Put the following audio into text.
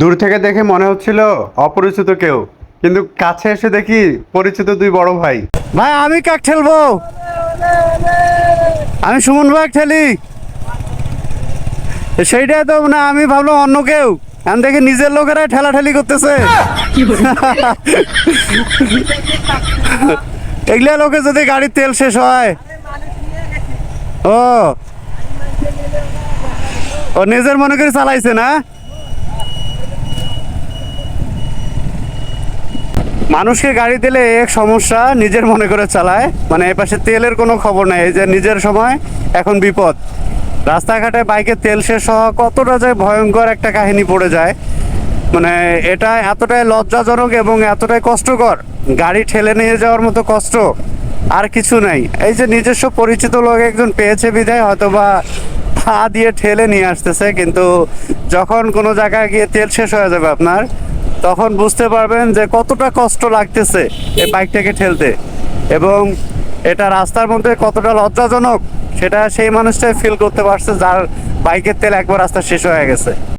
দূর থেকে দেখে মনে হচ্ছিল অপরিচিত কেউ। কিন্তু কাছে এসে দেখি পরিচিত দুই বড় ভাই। ভাই, আমি কাক ঠেলবো? আমি সুমন ভাই ঠেলি। সেইটাই তো না আমি ভাবলাম অন্য কেউ। আমি দেখি নিজের লোকেরাই ঠেলাঠেলি করতেছে। এগুলা লোকে যদি গাড়ির তেল শেষ হয়, ও। ও, নিজের মনে করে চালাইছে না? মানুষকে গাড়ি দিলে এক সমস্যা, নিজের মনে করে চালায়। মানে এপাশে তেলের কোনো খবর নাই, এই যে নিজের সময়, এখন বিপদ। রাস্তাঘাটে বাইকে তেল শেষ হওয়া কতটা যে ভয়ঙ্কর একটা কাহিনী পড়ে যায়। মানে এটা এতটাই লজ্জাজনক এবং এতটাই কষ্টকর। গাড়ি ঠেলে নিয়ে যাওয়ার মতো কষ্ট আর কিছু নাই। এই যে নিজস্ব পরিচিত লোক একজন পেয়েছে বিধায় হয়তো বা পা দিয়ে ঠেলে নিয়ে আসতেছে, কিন্তু যখন কোনো জায়গায় গিয়ে তেল শেষ হয়ে যাবে আপনার তখন বুঝতে পারবেন যে কতটা কষ্ট লাগতেছে এই বাইকটাকে ঠেলতে। এবং এটা রাস্তার মধ্যে কতটা লজ্জাজনক, সেটা সেই মানুষটাই ফিল করতে পারছে যার বাইকের তেল একবার রাস্তা শেষ হয়ে গেছে।